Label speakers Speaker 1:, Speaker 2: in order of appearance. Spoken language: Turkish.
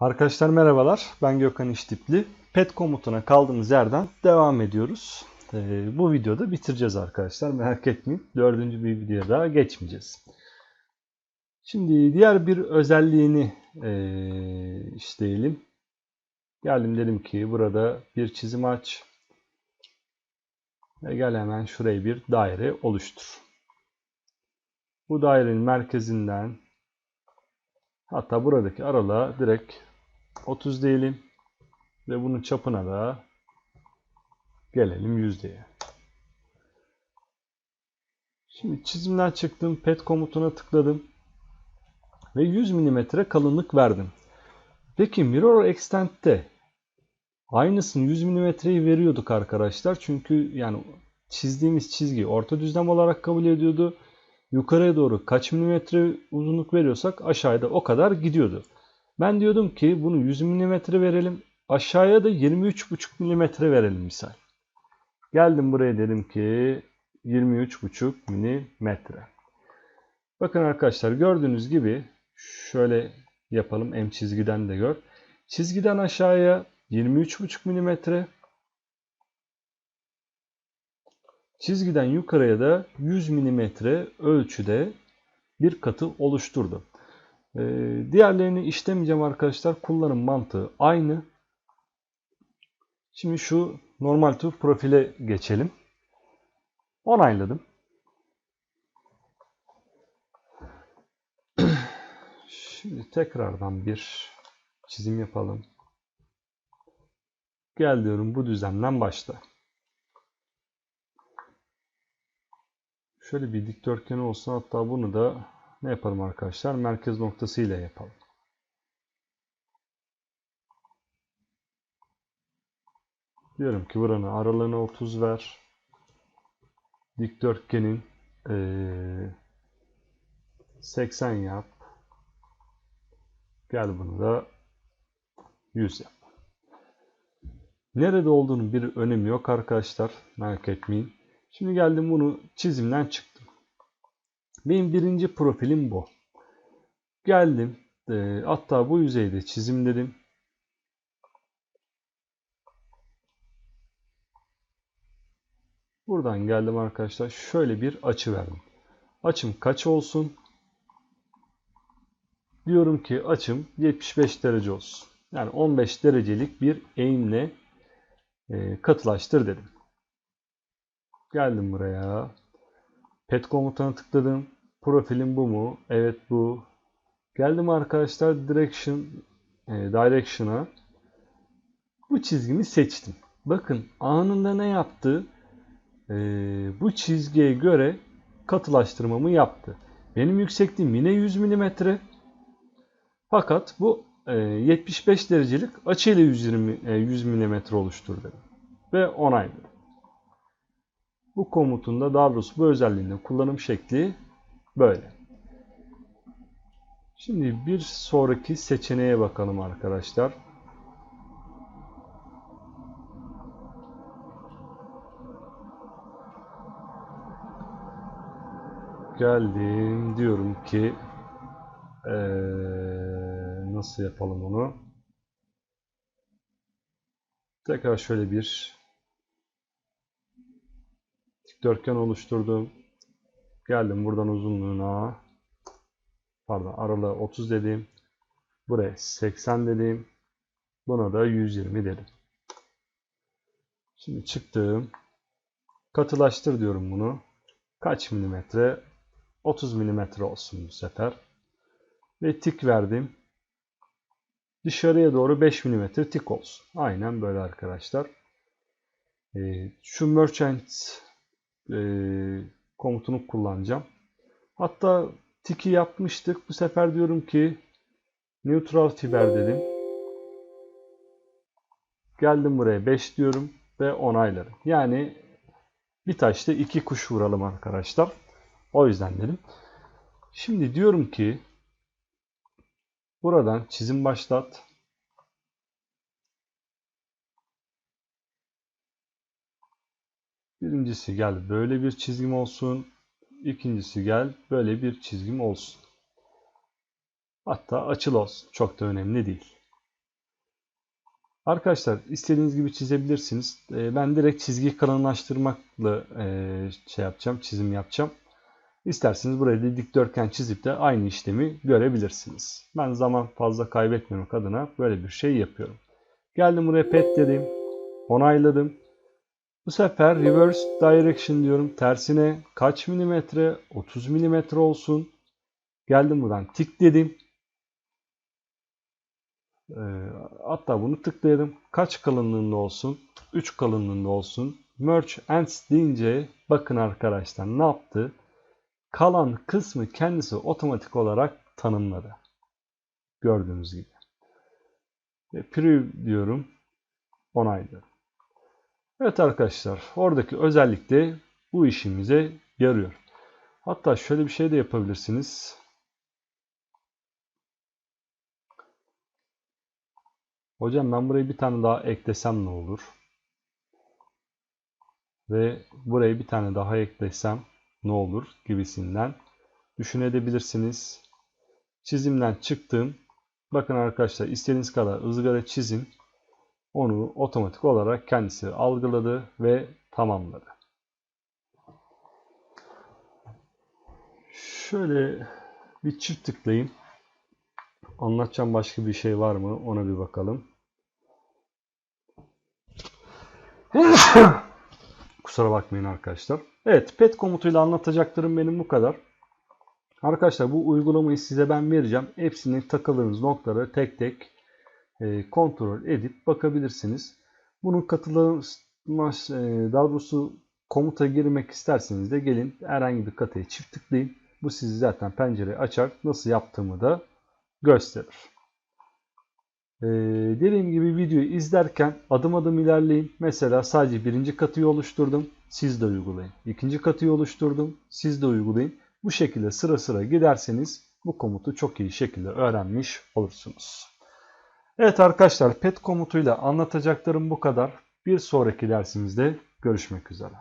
Speaker 1: Arkadaşlar merhabalar. Ben Gökhan İştipli. Pet komutuna kaldığımız yerden devam ediyoruz. Ee, bu videoda bitireceğiz arkadaşlar. Merak etmeyin. Dördüncü bir videoya daha geçmeyeceğiz. Şimdi diğer bir özelliğini ee, işleyelim. Geldim dedim ki burada bir çizim aç. Ve gel hemen şuraya bir daire oluştur. Bu dairenin merkezinden hatta buradaki aralığa direkt 30 diyelim ve bunun çapına da gelelim yüzdeye. Şimdi çizimden çıktım, pet komutuna tıkladım ve 100 mm kalınlık verdim. Peki Mirror Extend'de aynısını 100 mm'yi veriyorduk arkadaşlar. Çünkü yani çizdiğimiz çizgi orta düzlem olarak kabul ediyordu. Yukarıya doğru kaç milimetre uzunluk veriyorsak aşağıda o kadar gidiyordu. Ben diyordum ki bunu 100 mm verelim. Aşağıya da 23,5 mm verelim misal. Geldim buraya dedim ki 23,5 mm. Bakın arkadaşlar gördüğünüz gibi şöyle yapalım. M çizgiden de gör. Çizgiden aşağıya 23,5 mm. Çizgiden yukarıya da 100 mm ölçüde bir katı oluşturdu. Ee, diğerlerini işlemeyeceğim arkadaşlar. Kullanım mantığı aynı. Şimdi şu normal tür profile geçelim. Onayladım. Şimdi tekrardan bir çizim yapalım. Gel diyorum bu düzlemden başla. Şöyle bir dikdörtgen olsun hatta bunu da ne yapalım arkadaşlar? Merkez noktası ile yapalım. Diyorum ki buranın aralığını 30 ver. Dikdörtgenin ee, 80 yap. Gel bunu da 100 yap. Nerede olduğunun bir önemi yok arkadaşlar. Merak etmeyin. Şimdi geldim bunu çizimden çıktım. Benim birinci profilim bu. Geldim. E, hatta bu yüzeyde çizim dedim. Buradan geldim arkadaşlar. Şöyle bir açı verdim. Açım kaç olsun? Diyorum ki açım 75 derece olsun. Yani 15 derecelik bir eğimle e, katılaştır dedim. Geldim buraya. Pet komutuna tıkladım. Profilim bu mu? Evet bu. Geldim arkadaşlar direction e, direction'a. Bu çizgimi seçtim. Bakın anında ne yaptı? E, bu çizgiye göre katılaştırmamı yaptı. Benim yüksekliğim yine 100 mm. Fakat bu e, 75 derecelik açıyla 120 e, 100 mm oluşturdu. Ve onayladım. Bu komutun da daha doğrusu bu özelliğinin kullanım şekli böyle. Şimdi bir sonraki seçeneğe bakalım arkadaşlar. Geldim diyorum ki ee, nasıl yapalım onu? Tekrar şöyle bir dikdörtgen oluşturdum. Geldim buradan uzunluğuna pardon aralığı 30 dedim. Buraya 80 dedim. Buna da 120 dedim. Şimdi çıktım. Katılaştır diyorum bunu. Kaç milimetre? 30 milimetre olsun bu sefer. Ve tik verdim. Dışarıya doğru 5 milimetre tik olsun. Aynen böyle arkadaşlar. Ee, şu merchant e, komutunu kullanacağım. Hatta tiki yapmıştık. Bu sefer diyorum ki neutral fiber dedim. Geldim buraya 5 diyorum ve onaylarım. Yani bir taşta iki kuş vuralım arkadaşlar. O yüzden dedim. Şimdi diyorum ki buradan çizim başlat. Birincisi gel böyle bir çizgim olsun. İkincisi gel böyle bir çizgim olsun. Hatta açıl olsun. Çok da önemli değil. Arkadaşlar istediğiniz gibi çizebilirsiniz. Ee, ben direkt çizgi kalınlaştırmakla e, şey yapacağım, çizim yapacağım. İsterseniz buraya da dikdörtgen çizip de aynı işlemi görebilirsiniz. Ben zaman fazla kaybetmemek adına böyle bir şey yapıyorum. Geldim buraya pet dedim. Onayladım. Bu sefer reverse direction diyorum. Tersine kaç milimetre? 30 milimetre olsun. Geldim buradan tik dedim. Ee, hatta bunu tıklayalım. Kaç kalınlığında olsun? 3 kalınlığında olsun. Merge ends deyince bakın arkadaşlar ne yaptı? Kalan kısmı kendisi otomatik olarak tanımladı. Gördüğünüz gibi. Ve preview diyorum. Onaylıyorum. Evet arkadaşlar oradaki özellik de bu işimize yarıyor. Hatta şöyle bir şey de yapabilirsiniz. Hocam ben buraya bir tane daha eklesem ne olur? Ve buraya bir tane daha eklesem ne olur gibisinden düşünebilirsiniz. Çizimden çıktım. Bakın arkadaşlar istediğiniz kadar ızgara çizin. Onu otomatik olarak kendisi algıladı ve tamamladı. Şöyle bir çift tıklayayım. Anlatacağım başka bir şey var mı? Ona bir bakalım. Kusura bakmayın arkadaşlar. Evet, pet komutuyla anlatacaklarım benim bu kadar. Arkadaşlar bu uygulamayı size ben vereceğim. Hepsini takıldığınız noktaları tek tek e, kontrol edip bakabilirsiniz. Bunun katılım e, daha doğrusu komuta girmek isterseniz de gelin herhangi bir kataya çift tıklayın. Bu sizi zaten pencereyi açar. Nasıl yaptığımı da gösterir. Ee, dediğim gibi videoyu izlerken adım adım ilerleyin. Mesela sadece birinci katıyı oluşturdum. Siz de uygulayın. İkinci katıyı oluşturdum. Siz de uygulayın. Bu şekilde sıra sıra giderseniz bu komutu çok iyi şekilde öğrenmiş olursunuz. Evet arkadaşlar pet komutuyla anlatacaklarım bu kadar. Bir sonraki dersimizde görüşmek üzere.